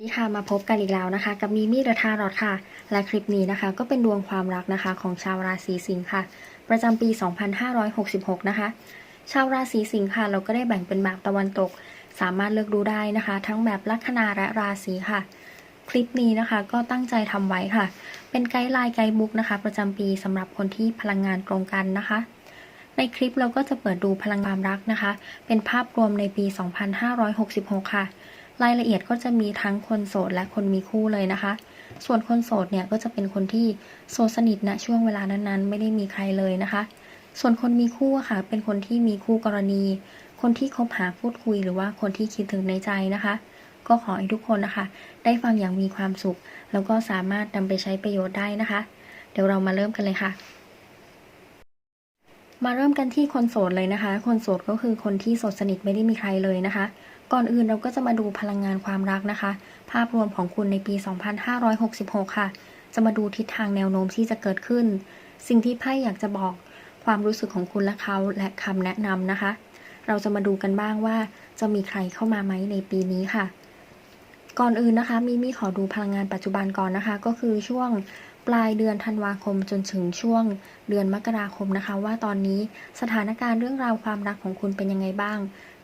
สวัสดีค่ะมาพบกันอีกแล้วนะคะ กับมีมี่เดอะทารอดค่ะ และคลิปนี้นะคะ ก็เป็นดวงความรักนะคะของชาวราศีสิงค์ค่ะ ประจำปี 2566 นะคะ ชาวราศีสิงค์ค่ะ เราก็ได้แบ่งเป็นแบบตะวันตก สามารถเลือกดูได้นะคะ ทั้งแบบลัคนาและราศีค่ะ คลิปนี้นะคะก็ตั้งใจทำไว้ค่ะ เป็นไกด์ไลน์ไกด์บุ๊กนะคะ ประจำปีสำหรับคนที่พลังงานตรงกันนะคะ ในคลิปเราก็จะเปิดดูพลังความรักนะคะ เป็นภาพรวมในปี 2566 ค่ะ รายละเอียดก็จะมีทั้งคนโสดและคนมีคู่เลยนะคะ ส่วนคนโสดเนี่ยก็จะเป็นคนที่โสดสนิทณช่วงเวลานั้นๆ ไม่ได้มีใครเลยนะคะ ส่วนคนมีคู่ค่ะ เป็นคนที่มีคู่กรณี คนที่คบหาพูดคุยหรือว่าคนที่คิดถึงในใจนะคะ ก็ขอให้ทุกคนนะคะ ได้ฟังอย่างมีความสุข แล้วก็สามารถนำไปใช้ประโยชน์ได้นะคะ เดี๋ยวเรามาเริ่มกันเลยค่ะมาเริ่มกันที่คนโสดเลยนะคะ คนโสดก็คือคนที่โสดสนิทไม่ได้มีใครเลยนะคะ ก่อนอื่นเราก็จะมาดูพลังงานความรักนะคะ ภาพรวมของคุณในปี 2566 ค่ะ จะมาดูทิศทางแนวโน้มที่จะเกิดขึ้น สิ่งที่ไพ่อยากจะบอกความรู้สึกของคุณและเขาและคำแนะนำนะคะ เราจะมาดูกันบ้างว่าจะมีใครเข้ามาไหมในปีนี้ค่ะ ก่อนอื่นนะคะ มีมี่ขอดูพลังงานปัจจุบันก่อนนะคะ ก็คือช่วง ปลายเดือนธันวาคมจนถึงช่วงเดือนมกราคมนะคะ ว่าตอนนี้สถานการณ์เรื่องราวความรักของคุณเป็นยังไงบ้าง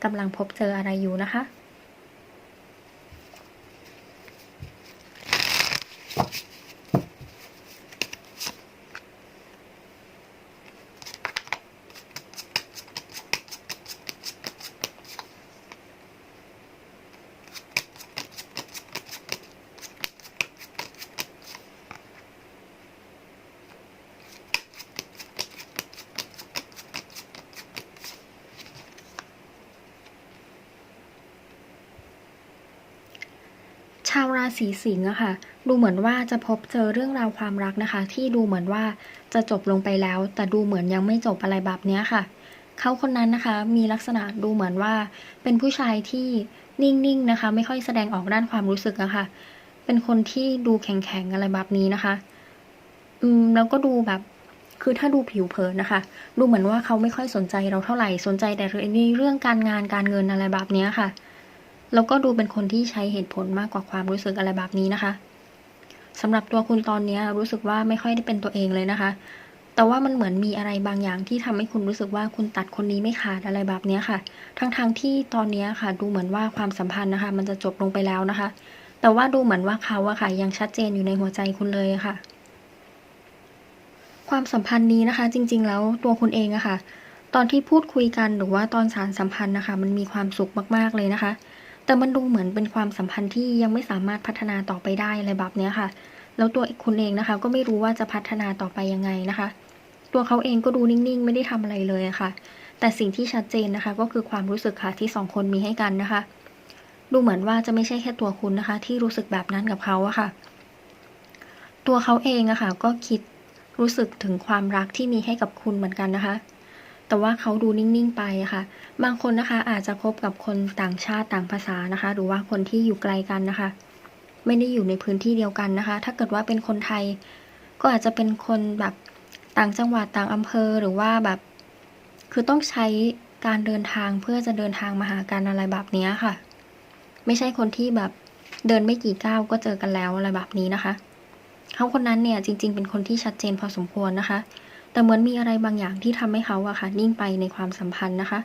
กำลังพบเจออะไรอยู่นะคะ ศีสิงห์อะค่ะ ดูเหมือนว่าจะพบเจอเรื่องราวความรักนะคะ ที่ดูเหมือนว่าจะจบลงไปแล้ว แต่ดูเหมือนยังไม่จบอะไรแบบเนี้ยค่ะ เขาคนนั้นนะคะ มีลักษณะดูเหมือนว่า เป็นผู้ชายที่นิ่งๆนะคะ ไม่ค่อยแสดงออกด้านความรู้สึกอะค่ะ เป็นคนที่ดูแข็งๆอะไรแบบนี้นะคะ อืมแล้วก็ดูแบบคือถ้าดูผิวเผินนะคะ ดูเหมือนว่าเขาไม่ค่อยสนใจเราเท่าไหร่สนใจแต่ในเรื่องการงานการเงินอะไรแบบเนี้ยค่ะ แล้วก็ดูเป็นคนที่ใช้เหตุผลมากกว่าความรู้สึกอะไรแบบนี้นะคะสำหรับตัวคุณตอนนี้รู้สึกว่าไม่ค่อยได้เป็นตัวเองเลยนะคะ แต่ว่ามันเหมือนมีอะไรบางอย่างที่ทำให้คุณรู้สึกว่าคุณตัดคนนี้ไม่ขาดอะไรแบบนี้ค่ะ ทั้งๆทที่ตอนนี้ค่ะ ดูเหมือนว่าความสัมพันธ์นะคะ มันจะจบลงไปแล้วนะคะ แต่ว่าดูเหมือนว่าเขาอะค่ะ ยังชัดเจนอยู่ในหัวใจคุณเลยค่ะ ความสัมพันธ์นี้นะคะ จริง ๆ แล้วตัวคุณเองอะค่ะ ตอนที่พูดคุยกันหรือว่าตอนสารสัมพันธ์นะคะ มันมีความสุขมากๆเลยนะคะ แต่มันดูเหมือนเป็นความสัมพันธ์ที่ยังไม่สามารถพัฒนาต่อไปได้อะไรแบบเนี้ยค่ะ แล้วตัวคุณเองนะคะ ก็ไม่รู้ว่าจะพัฒนาต่อไปยังไงนะคะ ตัวเขาเองก็ดูนิ่งๆ ไม่ได้ทำอะไรเลยะค่ะ แต่สิ่งที่ชัดเจนนะคะ ก็คือความรู้สึกค่ะที่สองคนมีให้กันนะคะ ดูเหมือนว่าจะไม่ใช่แค่ตัวคุณนะคะ ที่รู้สึกแบบนั้นกับเขาอะค่ะ ตัวเขาเองอะค่ะก็คิดรู้สึกถึงความรักที่มีให้กับคุณเหมือนกันนะคะ แต่ว่าเขาดูนิ่ง ๆ ไปะค่ะ บางคนนะคะอาจจะพบกับคนต่างชาติต่างภาษานะคะ หรือว่าคนที่อยู่ไกลกันนะคะ ไม่ได้อยู่ในพื้นที่เดียวกันนะคะ ถ้าเกิดว่าเป็นคนไทย ก็อาจจะเป็นคนแบบต่างจังหวัดต่างอำเภอหรือว่าแบบ คือต้องใช้การเดินทางเพื่อจะเดินทางมาหากันอะไรแบบนี้ค่ะ ไม่ใช่คนที่แบบเดินไม่กี่ก้าวก็เจอกันแล้วอะไรแบบนี้นะคะเขาคนนั้นเนี่ยจริง ๆ เป็นคนที่ชัดเจนพอสมควรนะคะ แต่เหมือนมีอะไรบางอย่างที่ทำให้เขาอะค่ะนิ่งไปในความสัมพันธ์นะคะ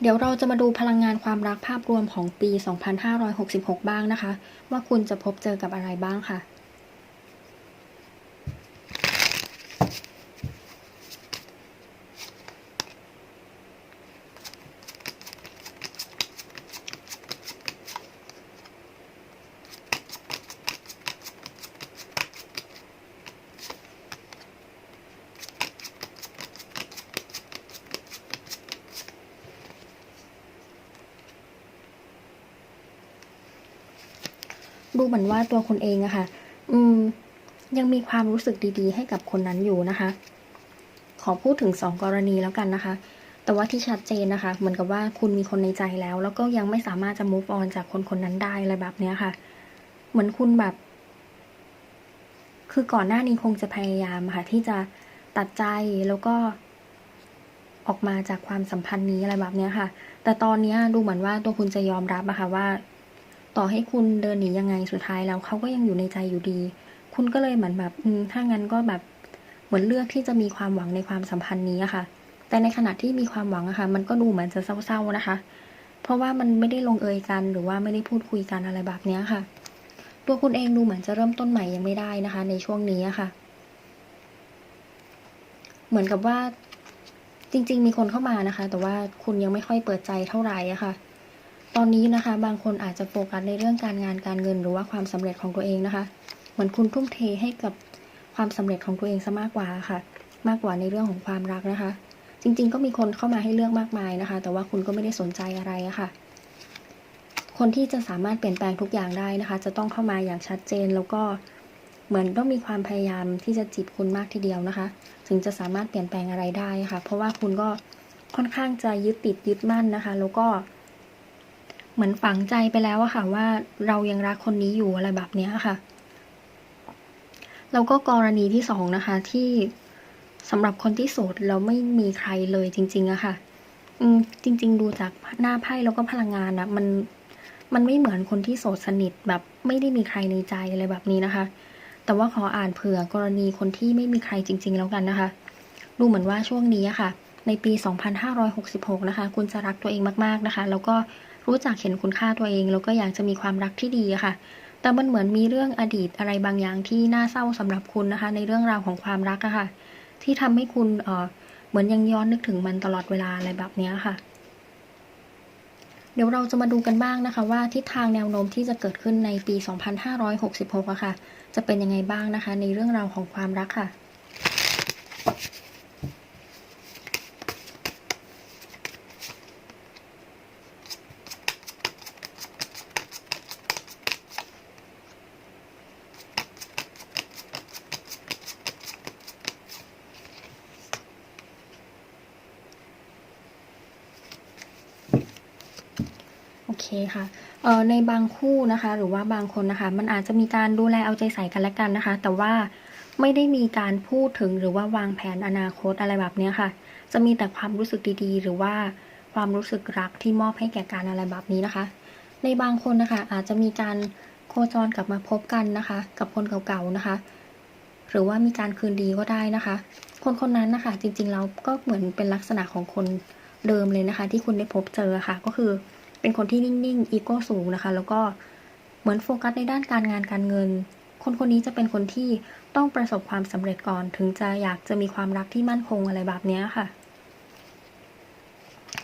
เดี๋ยวเราจะมาดูพลังงานความรักภาพรวมของปี 2566 บ้างนะคะ ว่าคุณจะพบเจอกับอะไรบ้างค่ะ ดูเหมือนว่าตัวคุณเองอะค่ะ อืม ยังมีความรู้สึกดีๆ ให้กับคนนั้นอยู่นะคะ ขอพูดถึงสองกรณีแล้วกันนะคะ แต่ว่าที่ชัดเจนนะคะ เหมือนกับว่าคุณมีคนในใจแล้ว แล้วก็ยังไม่สามารถจะ move on จากคนคนนั้นได้อะไรแบบเนี้ยค่ะ เหมือนคุณแบบ คือก่อนหน้านี้คงจะพยายามค่ะ ที่จะตัดใจแล้วก็ออกมาจากความสัมพันธ์นี้อะไรแบบเนี้ยค่ะ แต่ตอนเนี้ยดูเหมือนว่าตัวคุณจะยอมรับอะค่ะว่า ต่อให้คุณเดินหนียังไงสุดท้ายแล้วเขาก็ยังอยู่ในใจอยู่ดี คุณก็เลยเหมือนแบบถ้างั้นก็แบบเหมือนเลือกที่จะมีความหวังในความสัมพันธ์นี้ค่ะ แต่ในขณะที่มีความหวังอะค่ะ มันก็ดูเหมือนจะเศร้าๆนะคะ เพราะว่ามันไม่ได้ลงเอยกันหรือว่าไม่ได้พูดคุยกันอะไรแบบนี้ค่ะ ตัวคุณเองดูเหมือนจะเริ่มต้นใหม่ยังไม่ได้นะคะ ในช่วงนี้อะค่ะ เหมือนกับว่าจริง ๆ มีคนเข้ามานะคะ แต่ว่าคุณยังไม่ค่อยเปิดใจเท่าไหร่อะค่ะ ตอนนี้นะคะ บางคนอาจจะโฟกัสในเรื่องการงานการเงิน หรือว่าความสำเร็จของตัวเองนะคะ เหมือนคุณทุ่มเทให้กับความสำเร็จของตัวเองซะมากกว่าค่ะ มากกว่าในเรื่องของความรักนะคะ จริง ๆ ก็มีคนเข้ามาให้เลือกมากมายนะคะ แต่ว่าคุณก็ไม่ได้สนใจอะไรอะค่ะ คนที่จะสามารถเปลี่ยนแปลงทุกอย่างได้นะคะ จะต้องเข้ามาอย่างชัดเจนแล้วก็เหมือนต้องมีความพยายามที่จะจีบคุณมากทีเดียวนะคะ ถึงจะสามารถเปลี่ยนแปลงอะไรได้ค่ะ เพราะว่าคุณก็ค่อนข้างจะยึดติดยึดมั่นนะคะ แล้วก็ เหมือนฝังใจไปแล้วอะค่ะว่าเรายังรักคนนี้อยู่อะไรแบบเนี้ยค่ะ แล้วก็กรณีที่สองนะคะ ที่สำหรับคนที่โสดแล้วไม่มีใครเลยจริง ๆอะค่ะอืมจริง ๆ ดูจากหน้าไพ่แล้วก็พลังงานนะมันมันไม่เหมือนคนที่โสดสนิทแบบไม่ได้มีใครในใจอะไรแบบนี้นะคะ แต่ว่าขออ่านเผื่อกรณีคนที่ไม่มีใครจริง ๆ แล้วกันนะคะ ดูเหมือนว่าช่วงนี้อะค่ะ ในปี 2566 นะคะ คุณจะรักตัวเองมากๆนะคะ แล้วก็ รู้จักเห็นคุณค่าตัวเอง แล้วก็อยากจะมีความรักที่ดีค่ะ แต่มันเหมือนมีเรื่องอดีตอะไรบางอย่างที่น่าเศร้าสำหรับคุณนะคะ ในเรื่องราวของความรักอะค่ะ ที่ทำให้คุณเออเหมือนยังย้อนนึกถึงมันตลอดเวลาอะไรแบบนี้ค่ะ เดี๋ยวเราจะมาดูกันบ้างนะคะ ว่าทิศทางแนวโน้มที่จะเกิดขึ้นในปี 2566อะค่ะ จะเป็นยังไงบ้างนะคะ ในเรื่องราวของความรักค่ะ คค่ะเอ่อในบางคู่นะคะ หรือว่าบางคนนะคะ มันอาจจะมีการดูแลเอาใจใส่กันและกันนะคะ แต่ว่าไม่ได้มีการพูดถึงหรือว่าวางแผนอนาคตอะไรแบบเนี้ยค่ะ จะมีแต่ความรู้สึกดีๆ หรือว่าความรู้สึกรักที่มอบให้แก่กันอะไรแบบนี้นะคะ ในบางคนนะคะ อาจจะมีการโคจรกลับมาพบกันนะคะ กับคนเก่าๆนะคะ หรือว่ามีการคืนดีก็ได้นะคะ คนคนนั้นนะคะ จริงๆแล้วก็เหมือนเป็นลักษณะของคนเดิมเลยนะคะ ที่คุณได้พบเจอค่ะ ก็คือ เป็นคนที่นิ่งๆ อีโก้สูงนะคะ แล้วก็เหมือนโฟกัสในด้านการงานการเงิน คนคนนี้จะเป็นคนที่ต้องประสบความสำเร็จก่อน ถึงจะอยากจะมีความรักที่มั่นคงอะไรแบบนี้ค่ะ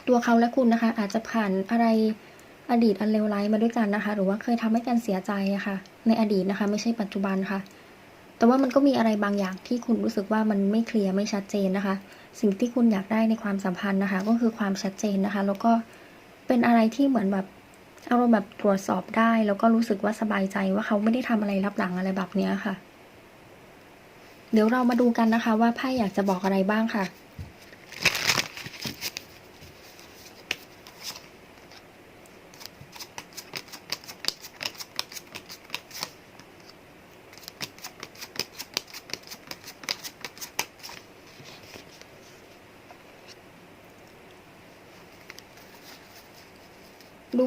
ตัวเขาและคุณนะคะ อาจจะผ่านอะไรอดีตอันเลวร้ายมาด้วยกันนะคะ หรือว่าเคยทำให้กันเสียใจอะค่ะ ในอดีตนะคะ ไม่ใช่ปัจจุบันค่ะ แต่ว่ามันก็มีอะไรบางอย่างที่คุณรู้สึกว่ามันไม่เคลียร์ไม่ชัดเจนนะคะ สิ่งที่คุณอยากได้ในความสัมพันธ์นะคะ ก็คือความชัดเจนนะคะ แล้วก็เเป็นอะไรที่เหมือนแบบอารมณ์แบบตรวจสอบได้ แล้วก็รู้สึกว่าสบายใจว่าเขาไม่ได้ทำอะไรรับหลังอะไรแบบเนี้ยค่ะ เดี๋ยวเรามาดูกันนะคะ ว่าไพ่อยากจะบอกอะไรบ้างค่ะ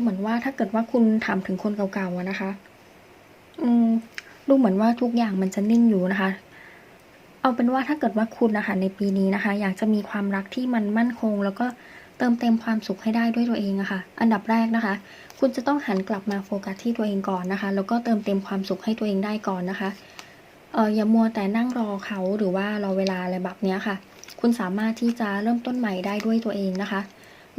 เหมือนว่าถ้าเกิดว่าคุณถามถึงคนเก่าๆนะคะ อืมดูเหมือนว่าทุกอย่างมันจะนิ่งอยู่นะคะ เอาเป็นว่าถ้าเกิดว่าคุณนะคะในปีนี้นะคะ อยากจะมีความรักที่มันมั่นคง แล้วก็เติมเต็มความสุขให้ได้ด้วยตัวเองอะค่ะ อันดับแรกนะคะ คุณจะต้องหันกลับมาโฟกัสที่ตัวเองก่อนนะคะ แล้วก็เติมเต็มความสุขให้ตัวเองได้ก่อนนะคะ เอออย่ามัวแต่นั่งรอเขาหรือว่ารอเวลาอะไรแบบเนี้ยค่ะ คุณสามารถที่จะเริ่มต้นใหม่ได้ด้วยตัวเองนะคะ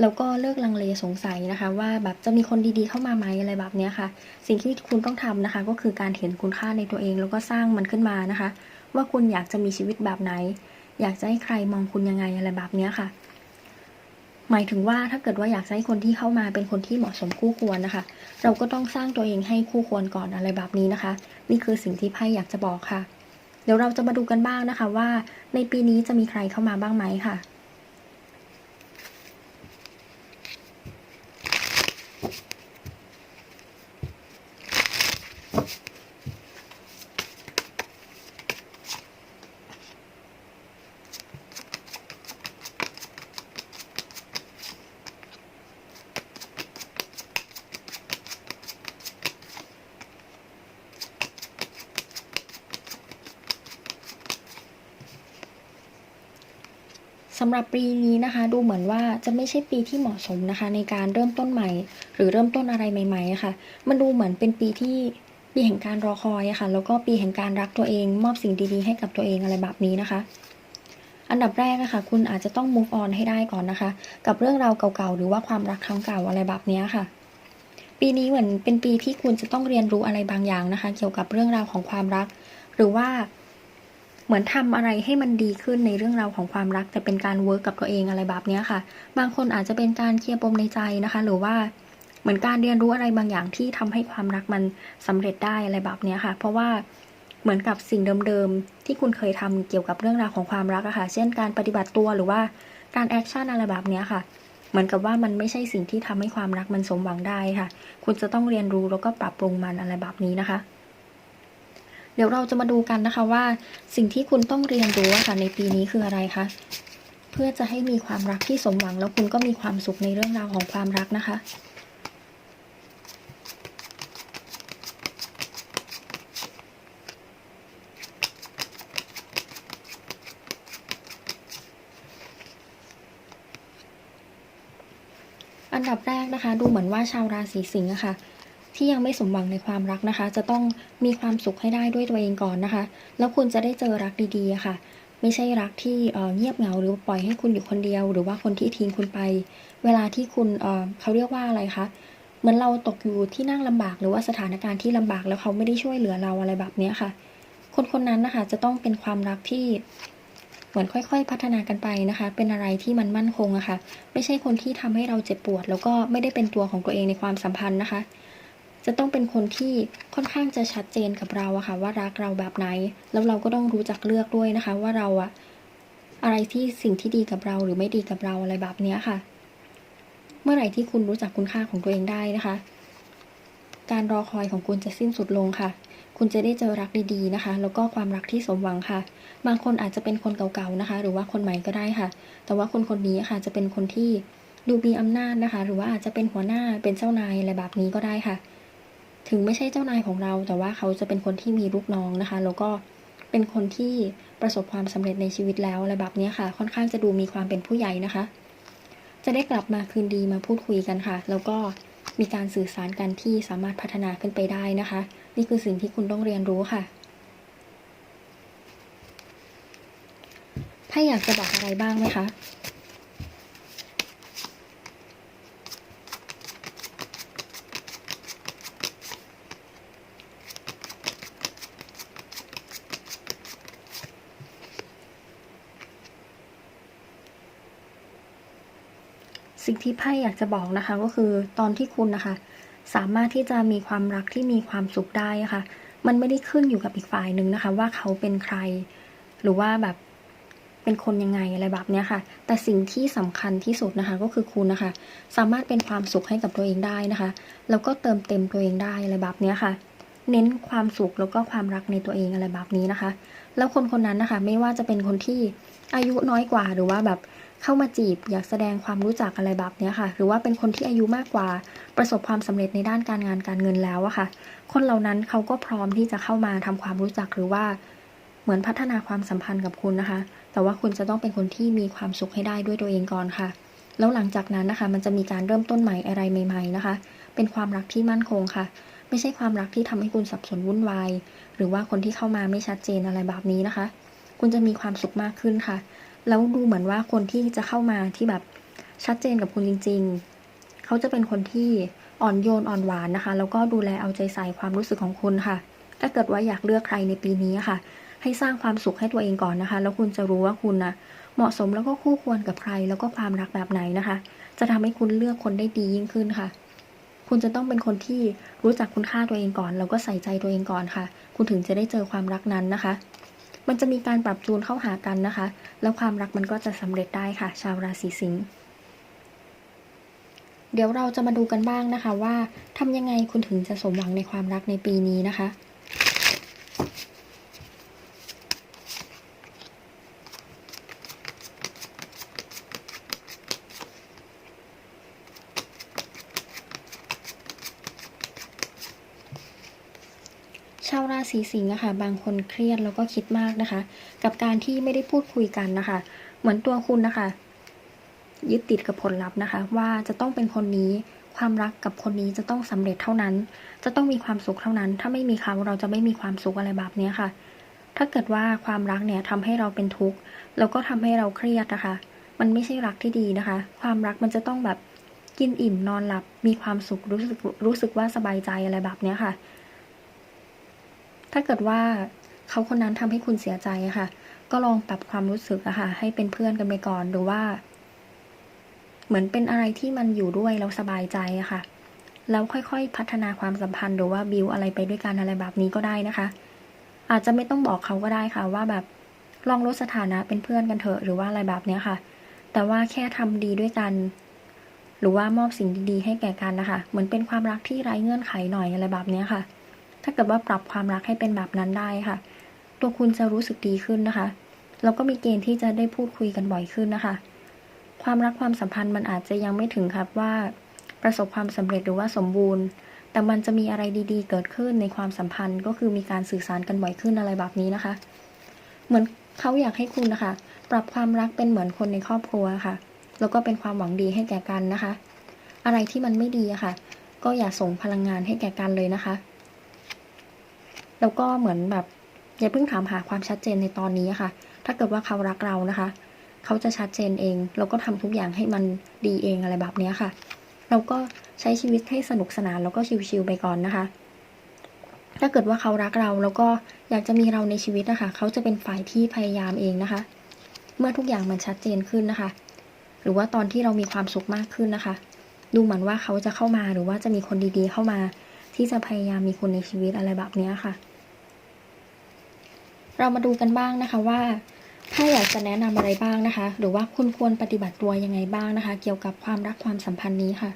แล้วก็เลิกลังเลสงสัยนะคะ ว่าแบบจะมีคนดีๆเข้ามาไหมอะไรแบบนี้ค่ะ สิ่งที่คุณต้องทำนะคะ ก็คือการเห็นคุณค่าในตัวเอง แล้วก็สร้างมันขึ้นมานะคะ ว่าคุณอยากจะมีชีวิตแบบไหน อยากจะให้ใครมองคุณยังไงอะไรแบบนี้ค่ะ หมายถึงว่าถ้าเกิดว่าอยากจะให้คนที่เข้ามาเป็นคนที่เหมาะสมคู่ควรนะคะ เราก็ต้องสร้างตัวเองให้คู่ควรก่อนอะไรแบบนี้นะคะ นี่คือสิ่งที่ไพ่อยากจะบอกค่ะ เดี๋ยวเราจะมาดูกันบ้างนะคะ ว่าในปีนี้จะมีใครเข้ามาบ้างไหมค่ะ สำหรับปีนี้นะคะ ดูเหมือนว่าจะไม่ใช่ปีที่เหมาะสมนะคะ ในการเริ่มต้นใหม่ หรือเริ่มต้นอะไรใหม่ๆะคะ่ะ มันดูเหมือนเป็นปีที่ ปีแห่งการรอคอยอะค่ะ แล้วก็ปีแห่งการรักตัวเอง มอบสิ่งดีๆให้กับตัวเองอะไรแบบนี้นะคะ อันดับแรกนะคะคุณอาจจะต้อง move on ให้ได้ก่อนนะคะ กับเรื่องราวเก่าๆ หรือว่าความรักครั้งเก่าอะไรแบบนี้ค่ะ ปีนี้เหมือนเป็นปีที่คุณจะต้องเรียนรู้อะไรบางอย่างนะคะ เกี่ยวกับเรื่องราวของความรัก หรือว่าเหมือนทำอะไรให้มันดีขึ้นในเรื่องราวของความรัก แต่เป็นการเวิร์กกับตัวเองอะไรแบบนี้ค่ะ บางคนอาจจะเป็นการเคลียร์ปมในใจนะคะ หรือว่า เหมือนการเรียนรู้อะไรบางอย่างที่ทำให้ความรักมันสำเร็จได้อะไรแบบนี้ค่ะ เพราะว่าเหมือนกับสิ่งเดิมๆ ที่คุณเคยทำเกี่ยวกับเรื่องราวของความรักอะค่ะ เช่นการปฏิบัติตัวหรือว่าการแอคชั่นอะไรแบบนี้ค่ะ เหมือนกับว่ามันไม่ใช่สิ่งที่ทำให้ความรักมันสมหวังได้ค่ะ คุณจะต้องเรียนรู้แล้วก็ปรับปรุงมันอะไรแบบนี้นะคะ เดี๋ยวเราจะมาดูกันนะคะว่า สิ่งที่คุณต้องเรียนรู้ค่ะในปีนี้คืออะไรคะ เพื่อจะให้มีความรักที่สมหวังแล้วคุณก็มีความสุขในเรื่องราวของความรักนะคะ อันดับแรกนะคะ ดูเหมือน ว่าชาวราศีสิงห์อะค่ะที่ยังไม่สมหวังในความรักนะคะ จะต้องมีความสุขให้ได้ด้วยตัวเองก่อนนะคะ แล้วคุณจะได้เจอรักดีๆะค่ะ ไม่ใช่รักที่เเงียบเหงาหรือปล่อยให้คุณอยู่คนเดียว หรือว่าคนที่ทิ้งคุณไป เวลาที่คุณเเขาเรียกว่าอะไรคะเหมือนเราตกอยู่ที่นั่งลำบากหรือว่าสถานการณ์ที่ลำบากแล้วเขาไม่ได้ช่วยเหลือเราอะไรแบบเนี้ยค่ะ คนคนนั้นนะคะจะต้องเป็นความรักที่ เหมือนค่อยๆ พัฒนากันไปนะคะ เป็นอะไรที่มันมั่นคงอะค่ะ ไม่ใช่คนที่ทำให้เราเจ็บปวด แล้วก็ไม่ได้เป็นตัวของตัวเองในความสัมพันธ์นะคะ จะต้องเป็นคนที่ค่อนข้างจะชัดเจนกับเราอะค่ะ ว่ารักเราแบบไหน แล้วเราก็ต้องรู้จักเลือกด้วยนะคะ ว่าเราอะอะไรที่สิ่งที่ดีกับเราหรือไม่ดีกับเราอะไรแบบเนี้ยค่ะ เมื่อไหร่ที่คุณรู้จักคุณค่าของตัวเองได้นะคะ การรอคอยของคุณจะสิ้นสุดลงค่ะ คุณจะได้เจอรักดีๆนะคะ แล้วก็ความรักที่สมหวังค่ะ บางคนอาจจะเป็นคนเก่าๆนะคะ หรือว่าคนใหม่ก็ได้ค่ะ แต่ว่าคนคนนี้ค่ะจะเป็นคนที่ดูมีอำนาจนะคะ หรือว่าอาจจะเป็นหัวหน้าเป็นเจ้านายอะไรแบบนี้ก็ได้ค่ะ ถึงไม่ใช่เจ้านายของเรา แต่ว่าเขาจะเป็นคนที่มีลูกน้องนะคะ แล้วก็เป็นคนที่ประสบความสำเร็จในชีวิตแล้วอะไรแบบนี้ค่ะ ค่อนข้างจะดูมีความเป็นผู้ใหญ่นะคะ จะได้กลับมาคืนดีมาพูดคุยกันค่ะ แล้วก็มีการสื่อสารกันที่สามารถพัฒนาขึ้นไปได้นะคะ นี่คือสิ่งที่คุณต้องเรียนรู้ค่ะ ไพ่อยากจะบอกอะไรบ้างไหมคะสิ่งที่ไพ่อยากจะบอกนะคะก็คือตอนที่คุณนะคะ สามารถที่จะมีความรักที่มีความสุขได้ะค่ะ มันไม่ได้ขึ้นอยู่กับอีกฝ่ายหนึ่งนะคะ ว่าเขาเป็นใคร หรือว่าแบบ เป็นคนยังไงอะไรแบบเนี้ยค่ะ แต่สิ่งที่สำคัญที่สุดนะคะก็คือคุณนะคะ สามารถเป็นความสุขให้กับตัวเองได้นะคะ แล้วก็เติมเต็มตัวเองได้อะไรแบบเนี้ยค่ะ เน้นความสุขแล้วก็ความรักในตัวเองอะไรแบบนี้นะคะ แล้วคนคนนั้นนะคะไม่ว่าจะเป็นคนที่อายุน้อยกว่าหรือว่าแบบเข้ามาจีบอยากแสดงความรู้จักอะไรแบบเนี้ยค่ะ หรือว่าเป็นคนที่อายุมากกว่าประสบความสำเร็จในด้านการงานการเงินแล้วอะค่ะ คนเหล่านั้นเขาก็พร้อมที่จะเข้ามาทำความรู้จักหรือว่า เหมือนพัฒนาความสัมพันธ์กับคุณนะคะ แต่ว่าคุณจะต้องเป็นคนที่มีความสุขให้ได้ด้วยตัวเองก่อนค่ะ แล้วหลังจากนั้นนะคะ มันจะมีการเริ่มต้นใหม่อะไรใหม่ ๆนะคะ เป็นความรักที่มั่นคงค่ะ ไม่ใช่ความรักที่ทำให้คุณสับสนวุ่นวาย หรือว่าคนที่เข้ามาไม่ชัดเจนอะไรแบบนี้นะคะ คุณจะมีความสุขมากขึ้นค่ะ แล้วดูเหมือนว่าคนที่จะเข้ามาที่แบบชัดเจนกับคุณจริง ๆ เขาจะเป็นคนที่อ่อนโยนอ่อนหวานนะคะ แล้วก็ดูแลเอาใจใส่ความรู้สึกของคุณค่ะ ถ้าเกิดว่าอยากเลือกใครในปีนี้ค่ะ ให้สร้างความสุขให้ตัวเองก่อนนะคะ แล้วคุณจะรู้ว่าคุณนะเหมาะสมแล้วก็คู่ควรกับใคร แล้วก็ความรักแบบไหนนะคะ จะทำให้คุณเลือกคนได้ดียิ่งขึ้นค่ะ คุณจะต้องเป็นคนที่รู้จักคุณค่าตัวเองก่อน แล้วก็ใส่ใจตัวเองก่อนค่ะ คุณถึงจะได้เจอความรักนั้นนะคะ มันจะมีการปรับจูนเข้าหากันนะคะ แล้วความรักมันก็จะสำเร็จได้ค่ะ ชาวราศีสิงห์เดี๋ยวเราจะมาดูกันบ้างนะคะว่าทำยังไงคุณถึงจะสมหวังในความรักในปีนี้นะคะ ชีสิงห์อะคะบางคนเครียดแล้วก็คิดมากนะคะ กับการที่ไม่ได้พูดคุยกันนะคะ เหมือนตัวคุณนะคะ ยึดติดกับผลลัพธ์นะคะ ว่าจะต้องเป็นคนนี้ความรักกับคนนี้จะต้องสำเร็จเท่านั้น จะต้องมีความสุขเท่านั้น ถ้าไม่มีเขาเราจะไม่มีความสุขอะไรแบบนี้ค่ะ ถ้าเกิดว่าความรักเนี่ยทำให้เราเป็นทุกข์แล้วก็ทำให้เราเครียดนะคะ มันไม่ใช่รักที่ดีนะคะ ความรักมันจะต้องแบบกินอิ่มนอนหลับมีความสุขรู้สึกรู้สึกว่าสบายใจอะไรแบบนี้ค่ะ ถ้าเกิดว่าเขาคนนั้นทำให้คุณเสียใจอะค่ะ ก็ลองปรับความรู้สึกอะค่ะ ให้เป็นเพื่อนกันไปก่อนหรือว่า เหมือนเป็นอะไรที่มันอยู่ด้วยแล้วสบายใจอะค่ะ แล้วค่อยๆ พัฒนาความสัมพันธ์หรือว่าบิวอะไรไปด้วยกันอะไรแบบนี้ก็ได้นะคะ อาจจะไม่ต้องบอกเขาก็ได้ค่ะ ว่าแบบลองลดสถานะเป็นเพื่อนกันเถอะหรือว่าอะไรแบบเนี้ยค่ะ แต่ว่าแค่ทำดีด้วยกัน หรือว่ามอบสิ่งดีๆ ให้แก่กันนะคะ เหมือนเป็นความรักที่ไร้เงื่อนไขหน่อยอะไรแบบเนี้ยค่ะ ถ้าเกิดว่าปรับความรักให้เป็นแบบนั้นได้ค่ะ ตัวคุณจะรู้สึกดีขึ้นนะคะ แล้วก็มีเกณฑ์ที่จะได้พูดคุยกันบ่อยขึ้นนะคะ ความรักความสัมพันธ์มันอาจจะยังไม่ถึงครับว่า ประสบความสำเร็จหรือว่าสมบูรณ์ แต่มันจะมีอะไรดีๆ เกิดขึ้นในความสัมพันธ์ ก็คือมีการสื่อสารกันบ่อยขึ้นอะไรแบบนี้นะคะ เหมือนเขาอยากให้คุณนะคะ ปรับความรักเป็นเหมือนคนในครอบครัวค่ะ แล้วก็เป็นความหวังดีให้แก่กันนะคะ อะไรที่มันไม่ดีอะค่ะ ก็อย่าส่งพลังงานให้แก่กันเลยนะคะ แล้วก็เหมือนแบบอย่าเพิ่งถามหาความชัดเจนในตอนนี้ค่ะ ถ้าเกิดว่าเขารักเรานะคะ เขาจะชัดเจนเอง แล้วก็ทำทุกอย่างให้มันดีเองอะไรแบบนี้ค่ะ เราก็ใช้ชีวิตให้สนุกสนานแล้วก็ชิลๆไปก่อนนะคะ ถ้าเกิดว่าเขารักเราแล้วก็อยากจะมีเราในชีวิตนะคะ เขาจะเป็นฝ่ายที่พยายามเองนะคะ เมื่อทุกอย่างมันชัดเจนขึ้นนะคะ หรือว่าตอนที่เรามีความสุขมากขึ้นนะคะ ดูเหมือนว่าเขาจะเข้ามาหรือว่าจะมีคนดีๆ เข้ามา ที่จะพยายามมีคนในชีวิตอะไรแบบนี้ค่ะ เรามาดูกันบ้างนะคะว่าถ้าอยากจะแนะนำอะไรบ้างนะคะ หรือว่าคุณควรปฏิบัติตัวยังไงบ้างนะคะ เกี่ยวกับความรักความสัมพันธ์นี้ค่ะ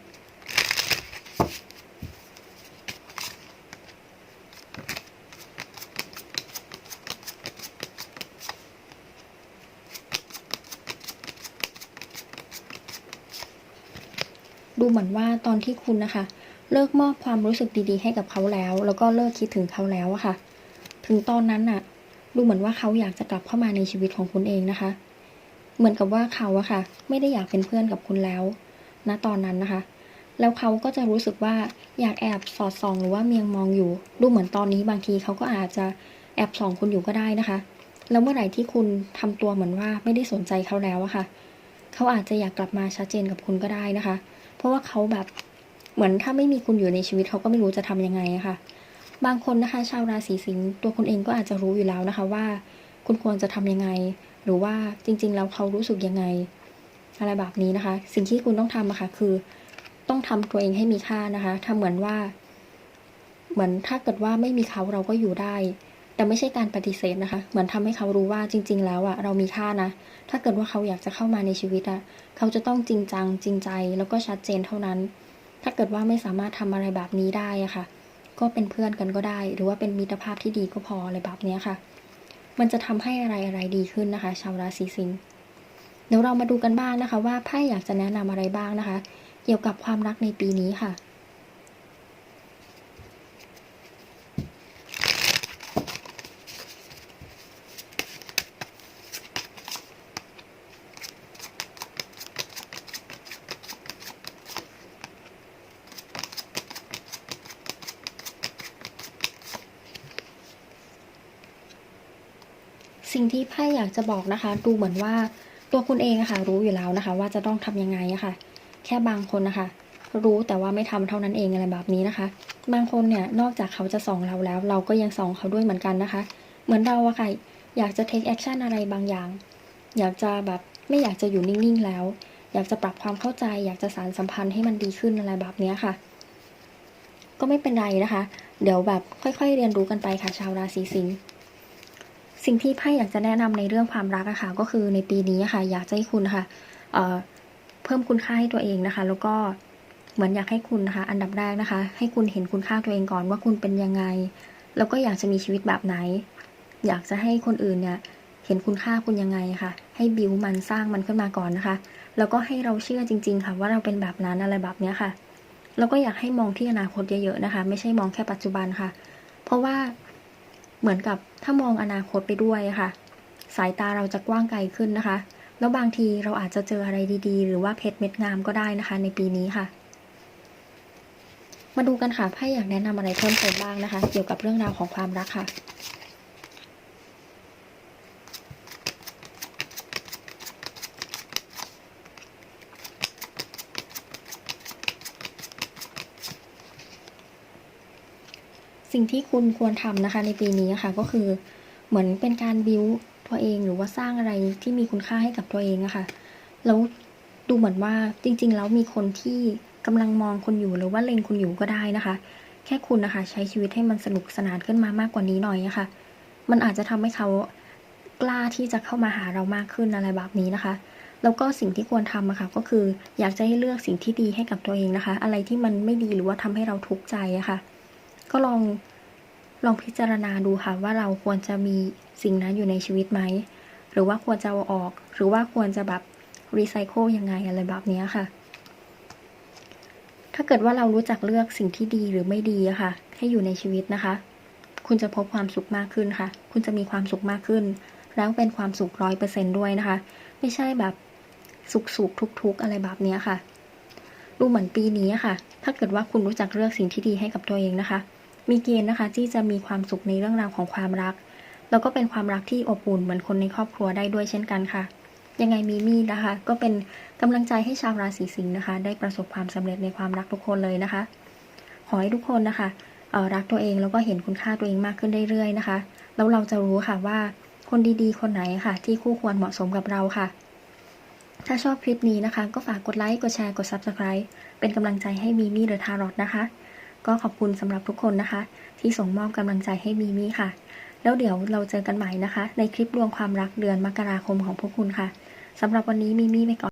ดูเหมือนว่าตอนที่คุณนะคะ เลิกมอบความรู้สึกดีๆ ให้กับเขาแล้ว แล้วก็เลิกคิดถึงเขาแล้วอะค่ะ ถึงตอนนั้นน่ะ ดูเหมือนว่าเขาอยากจะกลับเข้ามาในชีวิตของคุณเองนะคะ เหมือนกับว่าเขาอะค่ะ ไม่ได้อยากเป็นเพื่อนกับคุณแล้วณตอนนั้นนะคะ แล้วเขาก็จะรู้สึกว่าอยากแอบสอดส่องหรือว่าเมียงมองอยู่ ดูเหมือนตอนนี้บางทีเขาก็อาจจะแอบส่องคุณอยู่ก็ได้นะคะ แล้วเมื่อไหร่ที่คุณทำตัวเหมือนว่าไม่ได้สนใจเขาแล้วอะค่ะ เขาอาจจะอยากกลับมาชัดเจนกับคุณก็ได้นะคะ เพราะว่าเขาแบบเหมือนถ้าไม่มีคุณอยู่ในชีวิตเขาก็ไม่รู้จะทำยังไงอะค่ะ บางคนนะคะชาวราศีสิงห์ตัวคุณเองก็อาจจะรู้อยู่แล้วนะคะว่า คุณควรจะทำยังไง หรือว่าจริงๆแล้วเขารู้สึกยังไง อะไรแบบนี้นะคะ สิ่งที่คุณต้องทำอะคะคือ ต้องทำตัวเองให้มีค่านะคะทำเหมือนว่า เหมือนถ้าเกิดว่าไม่มีเขาเราก็อยู่ได้ แต่ไม่ใช่การปฏิเสธนะคะ เหมือนทำให้เขารู้ว่าจริง ๆ แล้วอะเรามีค่านะ ถ้าเกิดว่าเขาอยากจะเข้ามาในชีวิตอะเขาจะต้องจริงจังจริงใจแล้วก็ชัดเจนเท่านั้น ถ้าเกิดว่าไม่สามารถทำอะไรแบบนี้ได้อะค่ะ ก็เป็นเพื่อนกันก็ได้ หรือว่าเป็นมิตรภาพที่ดีก็พออะไรแบบนี้ค่ะ มันจะทำให้อะไรอะไรดีขึ้นนะคะ ชาวราศีสิงห์เดี๋ยวเรามาดูกันบ้างนะคะ ว่าไพ่อยากจะแนะนำอะไรบ้างนะคะ เกี่ยวกับความรักในปีนี้ค่ะ สิ่งที่ไพ่ อยากจะบอกนะคะ ดูเหมือนว่าตัวคุณเองะค่ะ รู้อยู่แล้วนะคะ ว่าจะต้องทำยังไงะค่ะ แค่บางคนนะคะ รู้แต่ว่าไม่ทำเท่านั้นเองอะไรแบบนี้นะคะ บางคนเนี่ยนอกจากเขาจะส่องเราแล้ว เราก็ยังส่องเขาด้วยเหมือนกันนะคะ เหมือนเราอะค่ะอยากจะ take action อะไรบางอย่าง อยากจะแบบไม่อยากจะอยู่นิ่งๆแล้ว อยากจะปรับความเข้าใจ อยากจะสานสัมพันธ์ให้มันดีขึ้นอะไรแบบนี้ค่ะ ก็ไม่เป็นไรนะคะ เดี๋ยวแบบค่อยๆเรียนรู้กันไปค่ะชาวราศีสิงห์ สิ่งที่ไพ่อยากจะแนะนำในเรื่องความรักอะค่ะ ก็คือในปีนี้ค่ะ อยากจะให้คุณค่ะเเพิ่มคุณค่าให้ตัวเองนะคะ แล้วก็เหมือนอยากให้คุณนะคะ อันดับแรกนะคะ ให้คุณเห็นคุณค่าตัวเองก่อนว่าคุณเป็นยังไง แล้วก็อยากจะมีชีวิตแบบไหน อยากจะให้คนอื่นเนี่ยเห็นคุณค่าคุณยังไงค่ะ ให้บิวมันสร้างมันขึ้นมาก่อนนะคะ แล้วก็ให้เราเชื่อจริง ๆ ค่ะ ว่าเราเป็นแบบนั้นอะไรแบบเนี้ยค่ะ แล้วก็อยากให้มองที่อนาคตเยอะๆนะคะ ไม่ใช่มองแค่ปัจจุบันค่ะ เพราะว่า เหมือนกับถ้ามองอนาคตไปด้วยค่ะ สายตาเราจะกว้างไกลขึ้นนะคะ แล้วบางทีเราอาจจะเจออะไรดีๆ หรือว่าเพชรเม็ดงามก็ได้นะคะ ในปีนี้ค่ะ มาดูกันค่ะไพ่อยากแนะนำอะไรเพิ่มเติมบ้างนะคะ เกี่ยวกับเรื่องราวของความรักค่ะ สิ่งที่คุณควรทำนะคะในปีนี้ค่ะก็คือเหมือนเป็นการบิวตัวเองหรือว่าสร้างอะไรที่มีคุณค่าให้กับตัวเองอะค่ะแล้วดูเหมือนว่าจริง ๆ แล้วมีคนที่กำลังมองคุณอยู่หรือว่าเล็งคุณอยู่ก็ได้นะคะ แค่คุณนะคะ ใช้ชีวิตให้มันสนุกสนานขึ้นมามากกว่านี้หน่อยอะคะมันอาจจะทำให้เขากล้าที่จะเข้ามาหาเรามากขึ้นอะไรแบบนี้นะคะ แล้วก็สิ่งที่ควรทำอะค่ะก็คืออยากจะให้เลือกสิ่งที่ดีให้กับตัวเองนะคะ อะไรที่มันไม่ดีหรือว่าทำให้เราทุกข์ใจอะค่ะ ก็ลองลองพิจารณาดูค่ะว่าเราควรจะมีสิ่งนั้นอยู่ในชีวิตไหม หรือว่าควรจะเอาออก หรือว่าควรจะแบบรีไซเคิลยังไงอะไรแบบนี้ค่ะ ถ้าเกิดว่าเรารู้จักเลือกสิ่งที่ดีหรือไม่ดีอะค่ะ ให้อยู่ในชีวิตนะคะ คุณจะพบความสุขมากขึ้นค่ะ คุณจะมีความสุขมากขึ้น แล้วเป็นความสุขร้อยเปอร์เซนด้วยนะคะ ไม่ใช่แบบสุขสุขทุกทุกๆอะไรแบบนี้ค่ะ ดูเหมือนปีนี้ค่ะ ถ้าเกิดว่าคุณรู้จักเลือกสิ่งที่ดีให้กับตัวเองนะคะ มีเกณฑ์นะคะที่จะมีความสุขในเรื่องราวของความรัก แล้วก็เป็นความรักที่อบอุ่นเหมือนคนในครอบครัวได้ด้วยเช่นกันค่ะ ยังไงมีมี่นะคะ ก็เป็นกำลังใจให้ชาวราศีสิงห์นะคะ ได้ประสบความสำเร็จในความรักทุกคนเลยนะคะ ขอให้ทุกคนนะคะรักตัวเองแล้วก็เห็นคุณค่าตัวเองมากขึ้นเรื่อยๆนะคะ แล้วเราจะรู้ค่ะว่าคนดีๆ คนไหนค่ะ ที่คู่ควรเหมาะสมกับเราค่ะ ถ้าชอบคลิปนี้นะคะ ก็ฝากกดไลค์ กดแชร์ กด Subscribe เป็นกำลังใจให้มีมี่เดอะทารอตนะคะ ก็ขอบคุณสำหรับทุกคนนะคะ ที่ส่งมอบกำลังใจให้มีมี่ค่ะ แล้วเดี๋ยวเราเจอกันใหม่นะคะ ในคลิปรวงความรักเดือนมกราคมของพวกคุณค่ะสำหรับวันนี้มีมี่ไปก่อน